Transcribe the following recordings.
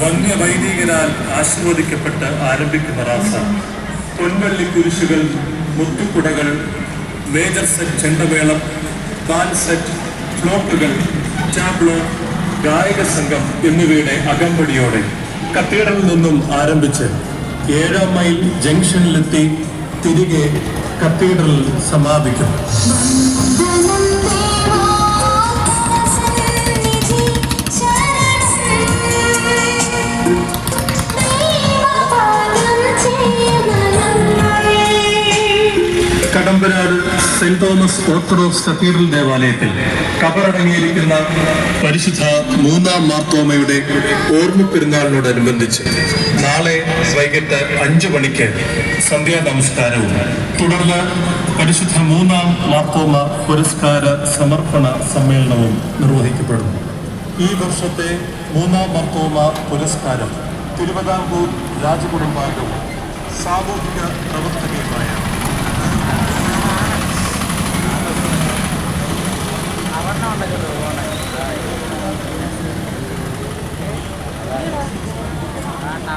വന്യ വൈദികരാൽ ആശീർവദിക്കപ്പെട്ട് ആരംഭിക്കുന്ന റാസ. പൊൻവള്ളി കുരിശുകൾ മുത്തുക്കുടകൾ മേജർ സെറ്റ് ചെണ്ടമേളം ബാൻഡ് സെറ്റ് ഫ്ലോട്ടുകൾ ചാപ്ലോ ഗായക സംഘം എന്നിവയുടെ അകമ്പടിയോടെ കത്തീഡ്രലിൽ നിന്നും ആരംഭിച്ച് ഏഴാം മൈൽ ജംഗ്ഷനിലെത്തി തിരികെ കത്തീഡ്രൽ സമാപിക്കും Kadampanad Saint Thomas Orthodox cathedral ദേവാലയത്തിൽ കബറടങ്ങിയിരിക്കുന്ന പരിശുദ്ധ മൂന്നാം മാർത്തോമയുടെ ഓർമ്മ പെരുന്നാളിനോടനുബന്ധിച്ച് നാളെ വൈകിട്ട് അഞ്ചു മണിക്ക് സന്ധ്യാ നമസ്കാരവും. തുടർന്ന് പരിശുദ്ധ മൂന്നാം മാർത്തോമ പുരസ്കാര സമർപ്പണ സമ്മേളനവും നിർവഹിക്കപ്പെടുന്നു ഈ വർഷത്തെ മൂന്നാം മാർത്തോമ പുരസ്കാരം തിരുവിതാംകൂർ രാജകുടുംബാംഗവും സാമൂഹിക പ്രവർത്തകയുമായ എവിടെ വാണ വാ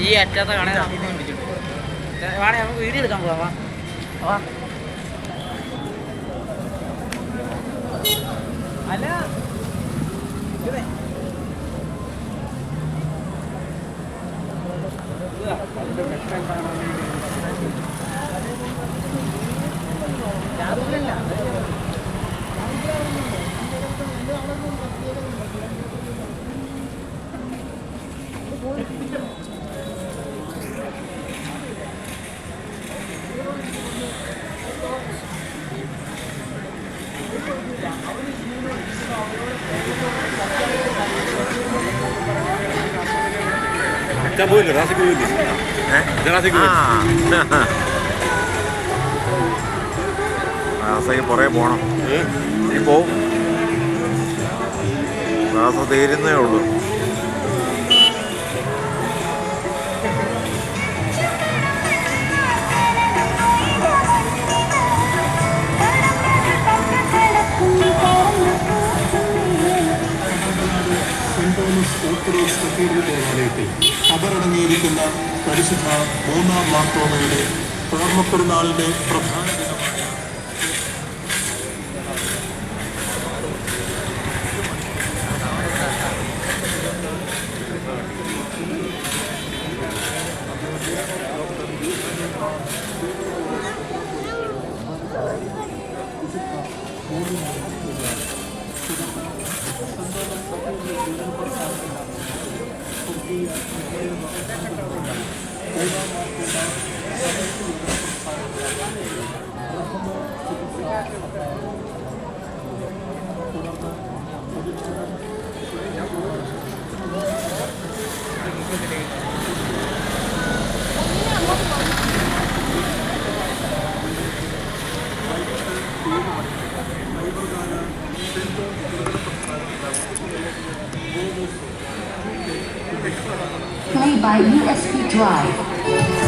ഈ അറ്റാത്ത കണ വാണേ നമുക്ക് വീഡിയോ എടുക്കാൻ പോവാ വാ അല്ല. ഞാൻ പോയില്ല റാസിക്ക് പോയില്ലേ പോയി റാസയ്ക്ക് പുറകെ പോണം നീ പോവും റാസ തീരുന്നേ ഉള്ളൂ ദേവാലയത്തിൽ കബറടങ്ങിയിരിക്കുന്ന പരിശുദ്ധ മൂന്നാം മാർത്തോമയുടെ ഓർമ്മപ്പെരുന്നാളിന്റെ പ്രധാന ദിനമായ Thank you. by USB drive.